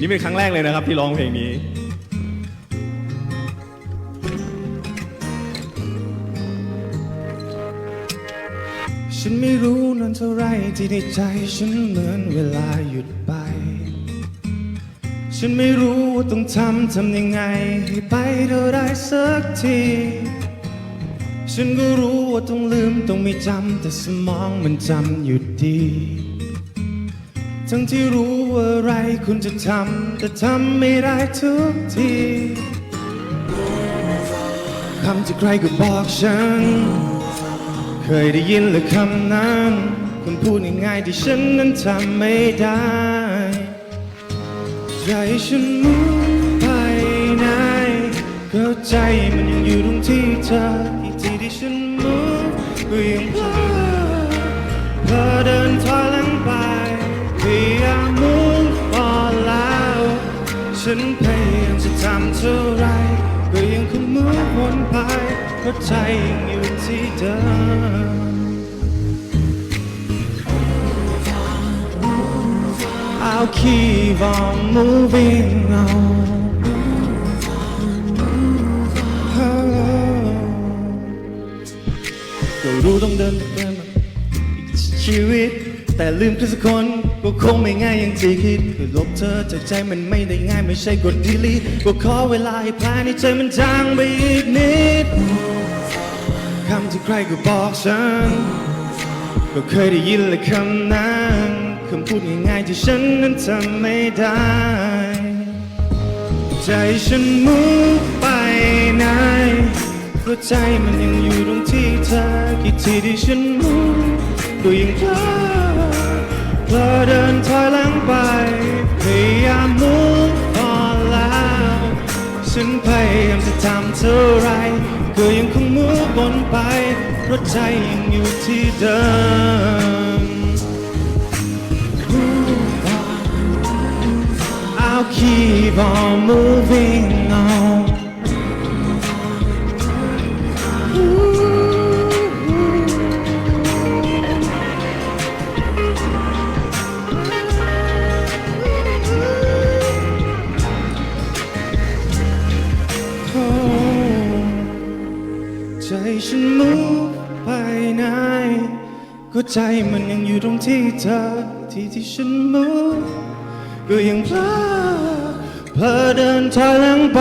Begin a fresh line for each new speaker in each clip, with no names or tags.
นี่เป็นครั้งแรกเลยนะครับที่ร้องเพลงนี้ ฉันไม่รู้นานเท่าไรที่ในใจฉันเหมือนเวลาหยุดไป ฉันไม่รู้ว่าต้องทำทำยังไงให้ไปเท่าไรสักทีฉันก็รู้ว่าต้องลืมต้องไม่จำแต่สมองมันจำอยู่ดี ทั้งที่รู้ว่าอะไรคุณจะทำแต่ทำไม่ได้ทุกทีคำที่ใครก็บอกฉัน เคยได้ยินหรือคำนั้นคุณพูดง่ายๆที่ฉันนั้นทำไม่ได้ใจฉันมุ่งไปไหนก็ใจมันยังอยู่ตรงที่เธออีกทีที่ฉันมุ่งก็ยังเพลาดเธอเดิ เพราะใจยังอยู่ที่เดิม I'll keep on moving on ก็รู้ต้องเดินกันชีวิต แต่ลืมใครสักคนก็คงไม่ง่ายอย่างที่คิดคือลบเธอจากใจมันไม่ได้ง่ายไม่ใช่กดดีลีก็ขอเวลาให้แผลในใจมันจางไปอีกนิด ใครก็บอกฉันก็เคยได้ยินและคำนั้นคำพูดง่ายๆที่ฉันนั้นทำไม่ได้ ใจฉันมุ่งไปไหนหัวใจมันยังอยู่ตรงที่เธอกี่ทีที่ฉันมุ่งก็ยังเพลอเพลอเดินถอยหลังไป พยายามมุ่งอ่อนแล้ว ฉันพยายามจะทำเท่าไร ก็ยังคงมุ่งบนไป เพราะใจยังอยู่ที่เดิม I'll keep on moving ใจฉันมุ่งไปไหนก็ใจมันยังอยู่ตรงที่เธอที่ที่ฉันมุ่งก็ยังเพลอเพอเดินถอยหลังไป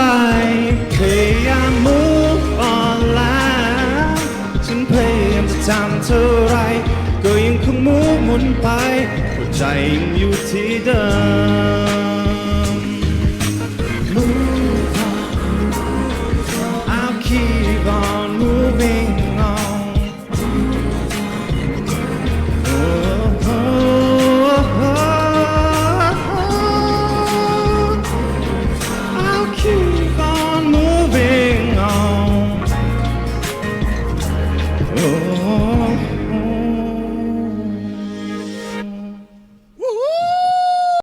พยายาม move on แล้วฉันพยายามจะทำเท่าไร ก็ยังคงมุ่งหมุนไปหัวใจยังอยู่ที่เดิม Oh.